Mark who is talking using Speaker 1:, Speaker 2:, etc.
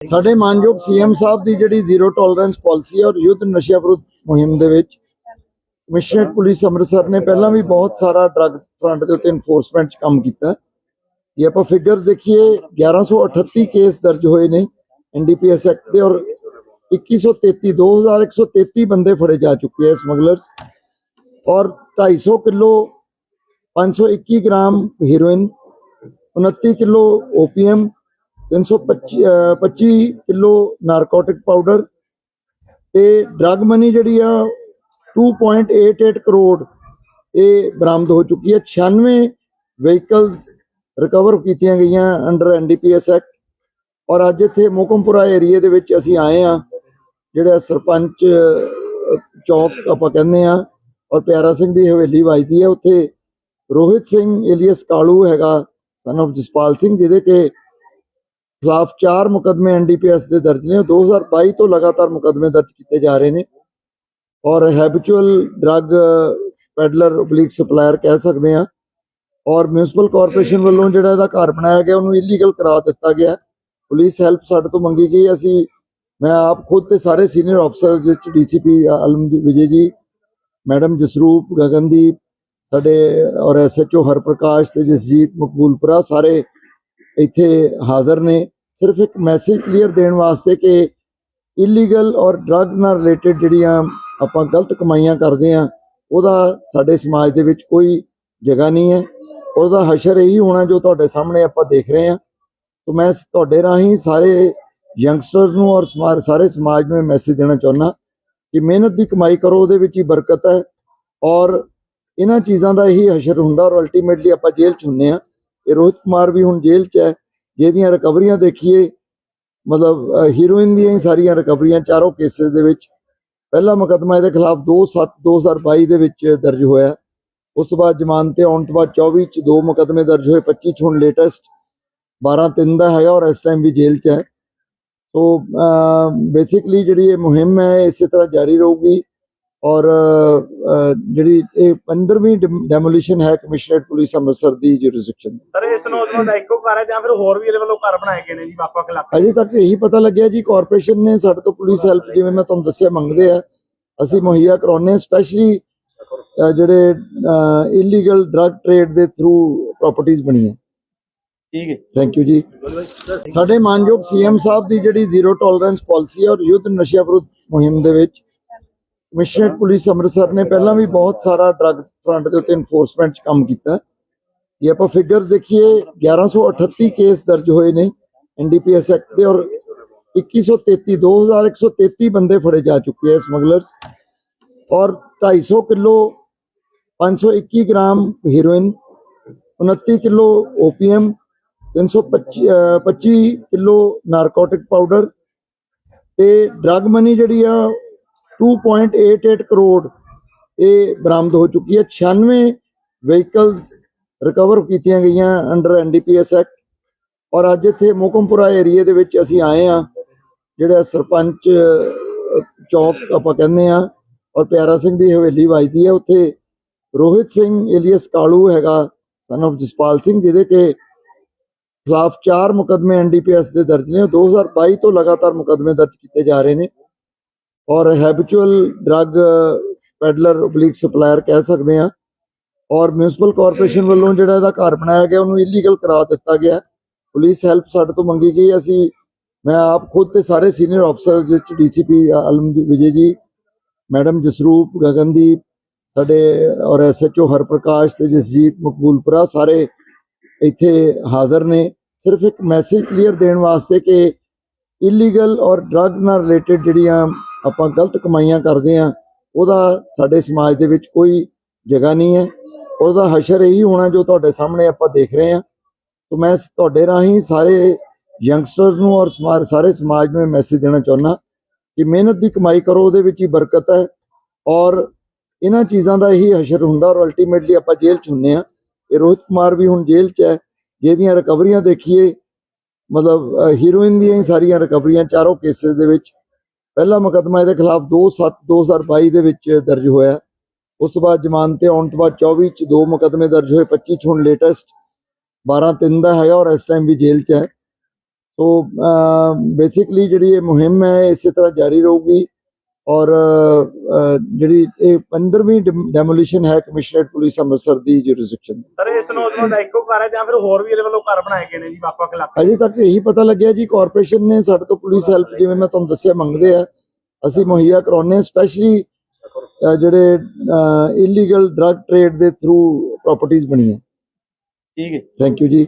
Speaker 1: ਸਾਡੇ ਮਾਨਯੋਗ ਸੀਐਮ ਸਾਹਿਬ ਦੀ ਜਿਹੜੀ ਜ਼ੀਰੋ ਟੋਲਰੈਂਸ ਪਾਲਿਸੀ ਔਰ ਯੁੱਧ ਨਸ਼ਿਆਂ ਵਿਰੁੱਧ ਮੁਹਿੰਮ ਦੇ ਵਿੱਚ ਕਮਿਸ਼ਨਰੇਟ ਪੁਲਿਸ ਅੰਮ੍ਰਿਤਸਰ ਨੇ ਪਹਿਲਾਂ ਵੀ ਬਹੁਤ ਸਾਰਾ ਡਰੱਗ ਫਰੰਟ ਦੇ ਉੱਤੇ ਇਨਫੋਰਸਮੈਂਟ 'ਚ ਕੰਮ ਕੀਤਾ ਜੇ ਆਪਾਂ ਫਿਗਰਸ ਦੇਖੀਏ 1138 ਕੇਸ ਦਰਜ ਹੋਏ ਨੇ ਐਨਡੀਪੀਐਸ ਐਕਟ ਦੇ ਔਰ 2133 2133 ਬੰਦੇ ਫੜੇ ਜਾ ਚੁੱਕੇ ਆ ਸਮਗਲਰਸ ਔਰ 250 kilo 521 gram heroin 29 kilo opium 325 uh 25 kilo narcotic powder ਤੇ ਡਰੱਗ ਮਨੀ ਜਿਹੜੀ ਆ 2.88 ਕਰੋੜ ਇਹ ਬਰਾਮਦ ਹੋ ਚੁੱਕੀ ਹੈ। 96 ਵਹੀਕਲਸ ਰਿਕਵਰ ਕੀਤੀਆਂ ਗਈਆਂ ਅੰਡਰ ਐਨਡੀਪੀਐਸ ਐਕਟ ਔਰ ਅੱਜ ਇੱਥੇ ਮੋਕਮਪੁਰਾ ਏਰੀਏ ਦੇ ਵਿੱਚ ਅਸੀਂ ਆਏ ਆ ਜਿਹੜਾ ਸਰਪੰਚ ਚੌਕ ਆਪਾਂ ਕਹਿੰਦੇ ਆ ਔਰ ਪਿਆਰਾ ਸਿੰਘ ਦੀ ਹਵੇਲੀ ਵੱਜਦੀ ਹੈ। ਉੱਥੇ ਰੋਹਿਤ ਸਿੰਘ, ਏਲੀਅਸ ਕਾਲੂ ਹੈਗਾ ਸਨ of ਜਸਪਾਲ ਸਿੰਘ, ਜਿਹਦੇ ਕੇ ਖਿਲਾਫ ਚਾਰ ਮੁਕਦਮੇ ਐਨਡੀਪੀਐਸ ਦੇ ਦਰਜ ਨੇ 2022 ਤੋਂ ਲਗਾਤਾਰ ਮੁਕਦਮੇ ਦਰਜ ਕੀਤੇ ਜਾ ਰਹੇ ਨੇ। ਔਰ habitual drug peddler oblique supplier ਕਹਿ ਸਕਦੇ ਆ ਔਰ ਮਿਊਨਿਸਪਲ ਕਾਰਪੋਰੇਸ਼ਨ ਵੱਲੋਂ ਜਿਹੜਾ ਇਹਦਾ ਘਰ ਬਣਾਇਆ ਗਿਆ, ਉਹਨੂੰ ਇਲੀਗਲ ਕਰਾ ਦਿੱਤਾ ਗਿਆ। ਪੁਲਿਸ ਹੈਲਪ ਸਾਡੇ ਤੋਂ ਮੰਗੀ ਗਈ। ਅਸੀਂ, ਮੈਂ ਆਪ ਖੁਦ ਤੇ ਸਾਰੇ ਸੀਨੀਅਰ ਅਫਸਰਸ ਜਿਸ ਚ ਡੀਸੀਪੀ ਅਲਮ ਵਿਜੇ ਜੀ, ਮੈਡਮ ਜਸਰੂਪ, ਗਗਨਦੀਪ, ਸਾਡੇ ਔਰ ਐਸਐਚਓ ਹਰਪ੍ਰਕਾਸ਼ ਤੇ ਜਸਜੀਤ, ਮਕਬੂਲਪੁਰਾ, ਸਾਰੇ ਇੱਥੇ ਹਾਜ਼ਰ ਨੇ। ਸਿਰਫ ਇੱਕ ਮੈਸੇਜ ਕਲੀਅਰ ਦੇਣ ਵਾਸਤੇ ਕਿ ਇਲੀਗਲ ਔਰ ਡਰੱਗ ਨਾਲ ਰਿਲੇਟਡ ਜਿਹੜੀਆਂ ਆਪਾਂ ਗਲਤ ਕਮਾਈਆਂ ਕਰਦੇ ਆ ਉਹਦਾ ਸਾਡੇ ਸਮਾਜ ਦੇ ਵਿੱਚ ਕੋਈ ਜਗ੍ਹਾ ਨਹੀਂ ਹੈ। ਉਹਦਾ ਹਸ਼ਰ ਇਹੀ ਹੋਣਾ ਜੋ ਤੁਹਾਡੇ ਸਾਹਮਣੇ ਆਪਾਂ ਦੇਖ ਰਹੇ ਹਾਂ। ਤਾਂ ਮੈਂ ਤੁਹਾਡੇ ਰਾਹੀਂ ਸਾਰੇ ਯੰਗਸਟਰਸ ਨੂੰ ਔਰ ਸਮਾ- ਸਾਰੇ ਸਮਾਜ ਨੂੰ ਮੈਸੇਜ ਦੇਣਾ ਚਾਹੁੰਦਾ ਕਿ ਮਿਹਨਤ ਦੀ ਕਮਾਈ ਕਰੋ, ਉਹਦੇ ਵਿੱਚ ਹੀ ਬਰਕਤ ਹੈ ਔਰ ਇਹਨਾਂ ਚੀਜ਼ਾਂ ਦਾ ਹੀ ਹਸ਼ਰ ਹੁੰਦਾ ਔਰ ਅਲਟੀਮੇਟਲੀ ਆਪਾਂ ਜੇਲ੍ਹ ਚ ਹੁੰਨੇ ਆ ਇਹ ਰੋਹਿਤ ਕੁਮਾਰ ਵੀ ਹੁਣ ਜੇਲ੍ਹ ਚ ਹੈ। ਜਿਹਦੀਆਂ ਰਿਕਵਰੀਆਂ ਦੇਖੀਏ, ਮਤਲਬ ਹੀਰੋਇਨ ਦੀਆਂ ਹੀ ਸਾਰੀਆਂ ਰਿਕਵਰੀਆਂ ਚਾਰੋਂ ਕੇਸਿਸ ਦੇ ਵਿੱਚ। ਪਹਿਲਾ ਮੁਕੱਦਮਾ ਇਹਦੇ ਖਿਲਾਫ 2/7 2022 ਦੇ ਵਿੱਚ ਦਰਜ ਹੋਇਆ। ਉਸ ਤੋਂ ਬਾਅਦ ਜ਼ਮਾਨਤ ਤੇ ਆਉਣ ਤੋਂ ਬਾਅਦ 24 ਚ ਦੋ ਮੁਕੱਦਮੇ ਦਰਜ ਹੋਏ 25 ਚ ਹੁਣ ਲੇਟੈਸਟ 12 ਤਿੰਨ ਦਾ ਹੈਗਾ ਔਰ ਇਸ ਟਾਈਮ ਵੀ ਜੇਲ੍ਹ ਚ ਹੈ। ਸੋ ਬੇਸਿਕਲੀ ਜਿਹੜੀ ਇਹ ਮੁਹਿੰਮ ਹੈ, ਇਸੇ ਤਰ੍ਹਾਂ ਜਾਰੀ ਰਹੂਗੀ। ਔਰ ਜਿਹੜੀ ਇਹ 15ਵੀਂ ਡੈਮੋਲੀਸ਼ਨ ਹੈ ਕਮਿਸ਼ਨਰੇਟ ਪੁਲਿਸ ਅੰਮ੍ਰਿਤਸਰ ਦੀ ਜੁਰਿਸਡਿਕਸ਼ਨ
Speaker 2: ਸਰ ਇਸ ਨੌਜਵਾਨ ਦਾ ਇੱਕੋ ਘਰ ਹੈ ਜਾਂ ਫਿਰ ਹੋਰ ਵੀ ਇਹਦੇ ਵੱਲੋਂ ਘਰ ਬਣਾਏ ਗਏ ਨੇ ਜੀ ਵੱਖ ਇਲਾਕੇ?
Speaker 1: ਅਜੇ ਤੱਕ ਇਹੀ ਪਤਾ ਲੱਗਿਆ ਜੀ ਕਾਰਪੋਰੇਸ਼ਨ ਨੇ ਸਾਡੇ ਤੋਂ ਪੁਲਿਸ ਹੈਲਪ ਜਿਵੇਂ ਮੈਂ ਤੁਹਾਨੂੰ ਦੱਸਿਆ ਮੰਗਦੇ ਆ। ਅਸੀਂ ਮੁਹੱਈਆ ਕਰਾਉਂਦੇ ਹਾਂ ਸਪੈਸ਼ਲੀ ਜਿਹੜੇ ਇਲੀਗਲ ਡਰੱਗ ਟ੍ਰੇਡ ਦੇ ਥਰੂ ਪ੍ਰਾਪਰਟੀਆਂ ਬਣੀਆਂ
Speaker 2: ਠੀਕ ਹੈ।
Speaker 1: ਥੈਂਕ ਯੂ ਜੀ। ਸਾਡੇ ਮਾਨਯੋਗ ਸੀਐਮ ਸਾਹਿਬ ਦੀ ਜਿਹੜੀ ਜ਼ੀਰੋ ਟੋਲਰੈਂਸ ਪਾਲਿਸੀ ਹੈ ਔਰ ਯੁੱਧ ਨਸ਼ਿਆਂ ਵਿਰੁੱਧ ਮੁਹਿੰਮ ਦੇ ਵਿੱਚ ਕਮਿਸ਼ਨਰੇਟ ਪੁਲਿਸ ਅੰਮ੍ਰਿਤਸਰ ਨੇ ਪਹਿਲਾਂ ਵੀ ਬਹੁਤ ਸਾਰਾ ਡਰੱਗ ਫਰੰਟ ਦੇ ਉੱਤੇ ਇਨਫੋਰਸਮੈਂਟ 'ਚ ਕੰਮ ਕੀਤਾ। ਜੇ ਆਪਾਂ ਫਿਗਰਸ ਦੇਖੀਏ 1138 ਕੇਸ ਦਰਜ ਹੋਏ ਨੇ ਐਨਡੀਪੀਐਸ ਐਕਟ ਦੇ ਔਰ 2133 2133 ਬੰਦੇ ਫੜੇ ਜਾ ਚੁੱਕੇ ਆ ਸਮਗਲਰਸ ਔਰ 250 kilo 521 gram heroin 29 kilo opium 325 uh 25 kilo narcotic powder ਤੇ ਡਰਗ ਮਨੀ ਜਿਹੜੀ ਆ 2.88 ਕਰੋੜ ਇਹ ਬਰਾਮਦ ਹੋ ਚੁੱਕੀ ਹੈ। 96 ਵਹੀਕਲਸ ਰਿਕਵਰ ਕੀਤੀਆਂ ਗਈਆਂ ਅੰਡਰ ਐਨਡੀਪੀਐਸ ਐਕਟ ਔਰ ਅੱਜ ਇੱਥੇ ਮੋਕਮਪੁਰਾ ਏਰੀਏ ਦੇ ਵਿੱਚ ਅਸੀਂ ਆਏ ਆ ਜਿਹੜਾ ਸਰਪੰਚ ਚੌਕ ਆਪਾਂ ਕਹਿੰਦੇ ਆ ਔਰ ਪਿਆਰਾ ਸਿੰਘ ਦੀ ਹਵੇਲੀ ਵੱਜਦੀ ਹੈ। ਉੱਥੇ ਰੋਹਿਤ ਸਿੰਘ ਏਲੀਅਸ ਕਾਲੂ ਹੈਗਾ ਸਨ of ਜਸਪਾਲ ਸਿੰਘ, ਜਿਹਦੇ ਕੇ ਖਿਲਾਫ ਚਾਰ ਮੁਕਦਮੇ ਐਨਡੀਪੀਐਸ ਦੇ ਦਰਜ ਨੇ। 2022 ਤੋਂ ਲਗਾਤਾਰ ਮੁਕਦਮੇ ਦਰਜ ਕੀਤੇ ਜਾ ਰਹੇ ਨੇ। ਔਰ habitual drug peddler oblique supplier ਕਹਿ ਸਕਦੇ ਆ ਔਰ ਮਿਊਨਿਸਪਲ ਕਾਰਪੋਰੇਸ਼ਨ ਵੱਲੋਂ ਜਿਹੜਾ ਇਹਦਾ ਘਰ ਬਣਾਇਆ ਗਿਆ, ਉਹਨੂੰ ਇਲੀਗਲ ਕਰਾ ਦਿੱਤਾ ਗਿਆ। ਪੁਲਿਸ ਹੈਲਪ ਸਾਡੇ ਤੋਂ ਮੰਗੀ ਗਈ। ਅਸੀਂ, ਮੈਂ ਆਪ ਖੁਦ ਤੇ ਸਾਰੇ ਸੀਨੀਅਰ ਅਫਸਰਸ ਜਿਸ ਚ ਡੀਸੀਪੀ ਅਲਮ ਵਿਜੇ ਜੀ, ਮੈਡਮ ਜਸਰੂਪ, ਗਗਨਦੀਪ, ਸਾਡੇ, ਔਰ ਐਸਐਚਓ ਹਰਪ੍ਰਕਾਸ਼ ਤੇ ਜਸਜੀਤ ਮਕਬੂਲਪੁਰਾ ਸਾਰੇ ਇੱਥੇ ਹਾਜ਼ਰ ਨੇ। ਸਿਰਫ ਇੱਕ ਮੈਸੇਜ ਕਲੀਅਰ ਦੇਣ ਵਾਸਤੇ ਕਿ ਇਲੀਗਲ ਔਰ ਡਰੱਗ ਨਾਲ ਰਿਲੇਟਡ ਜਿਹੜੀਆਂ ਆਪਾਂ ਗਲਤ ਕਮਾਈਆਂ ਕਰਦੇ ਆ ਉਹਦਾ ਸਾਡੇ ਸਮਾਜ ਦੇ ਵਿੱਚ ਕੋਈ ਜਗ੍ਹਾ ਨਹੀਂ ਹੈ। ਉਹਦਾ ਹਸ਼ਰ ਇਹੀ ਹੋਣਾ ਜੋ ਤੁਹਾਡੇ ਸਾਹਮਣੇ ਆਪਾਂ ਦੇਖ ਰਹੇ ਹਾਂ। ਤਾਂ ਮੈਂ ਤੁਹਾਡੇ ਰਾਹੀਂ ਸਾਰੇ ਯੰਗਸਟਰਸ ਨੂੰ ਔਰ ਸਮਾ- ਸਾਰੇ ਸਮਾਜ ਨੂੰ ਮੈਸੇਜ ਦੇਣਾ ਚਾਹੁੰਦਾ ਕਿ ਮਿਹਨਤ ਦੀ ਕਮਾਈ ਕਰੋ, ਉਹਦੇ ਵਿੱਚ ਹੀ ਬਰਕਤ ਹੈ ਔਰ ਇਹਨਾਂ ਚੀਜ਼ਾਂ ਦਾ ਹੀ ਹਸ਼ਰ ਹੁੰਦਾ ਔਰ ਅਲਟੀਮੇਟਲੀ ਆਪਾਂ ਜੇਲ੍ਹ ਚ ਹੁੰਨੇ ਆ ਇਹ ਰੋਹਿਤ ਕੁਮਾਰ ਵੀ ਹੁਣ ਜੇਲ੍ਹ ਚ ਹੈ, ਜਿਹਦੀਆਂ ਰਿਕਵਰੀਆਂ ਦੇਖੀਏ, ਮਤਲਬ ਹੀਰੋਇਨ ਦੀਆਂ ਹੀ ਸਾਰੀਆਂ ਰਿਕਵਰੀਆਂ ਚਾਰੋਂ ਕੇਸਿਸ ਦੇ ਵਿੱਚ ਪਹਿਲਾ ਮੁਕੱਦਮਾ ਇਹਦੇ ਖਿਲਾਫ 2/7 2022 ਦੇ ਵਿੱਚ ਦਰਜ ਹੋਇਆ। ਉਸ ਤੋਂ ਬਾਅਦ ਜ਼ਮਾਨਤ ਤੇ ਆਉਣ ਤੋਂ ਬਾਅਦ 24 ਚ ਦੋ ਮੁਕੱਦਮੇ ਦਰਜ ਹੋਏ 25 ਚ ਹੁਣ ਲੇਟੈਸਟ 12 ਤਿੰਨ ਦਾ ਹੈਗਾ ਔਰ ਇਸ ਟਾਈਮ ਵੀ ਜੇਲ੍ਹ ਚ ਹੈ। ਸੋ ਬੇਸਿਕਲੀ ਜਿਹੜੀ ਇਹ ਮੁਹਿੰਮ ਹੈ, ਇਸੇ ਤਰ੍ਹਾਂ ਜਾਰੀ ਰਹੂਗੀ। ਔਰ ਜਿਹੜੀ ਇਹ 15ਵੀਂ ਡੈਮੋਲੀਸ਼ਨ ਹੈ ਕਮਿਸ਼ਨਰੇਟ ਪੁਲਿਸ ਅੰਮ੍ਰਿਤਸਰ ਦੀ ਜੁਰਿਸਡਿਕਸ਼ਨ
Speaker 2: ਸਰ ਇਸ ਨੌਜਵਾਨ ਦਾ ਇੱਕੋ ਘਰ ਹੈ ਜਾਂ ਫਿਰ ਹੋਰ ਵੀ ਇਹਦੇ ਵੱਲੋਂ ਘਰ ਬਣਾਏ ਗਏ ਨੇ ਜੀ ਵੱਖ ਇਲਾਕੇ?
Speaker 1: ਅਜੇ ਤੱਕ ਇਹੀ ਪਤਾ ਲੱਗਿਆ ਜੀ ਕਾਰਪੋਰੇਸ਼ਨ ਨੇ ਸਾਡੇ ਤੋਂ ਪੁਲਿਸ ਹੈਲਪ ਜਿਵੇਂ ਮੈਂ ਤੁਹਾਨੂੰ ਦੱਸਿਆ ਮੰਗਦੇ ਆ। ਅਸੀਂ ਮੁਹੱਈਆ ਕਰਾਉਂਦੇ ਹਾਂ ਸਪੈਸ਼ਲੀ ਜਿਹੜੇ ਇਲੀਗਲ ਡਰੱਗ ਟ੍ਰੇਡ ਦੇ ਥਰੂ ਪ੍ਰਾਪਰਟੀਆਂ ਬਣੀਆਂ।
Speaker 2: ਠੀਕ ਹੈ।
Speaker 1: ਥੈਂਕ ਯੂ ਜੀ।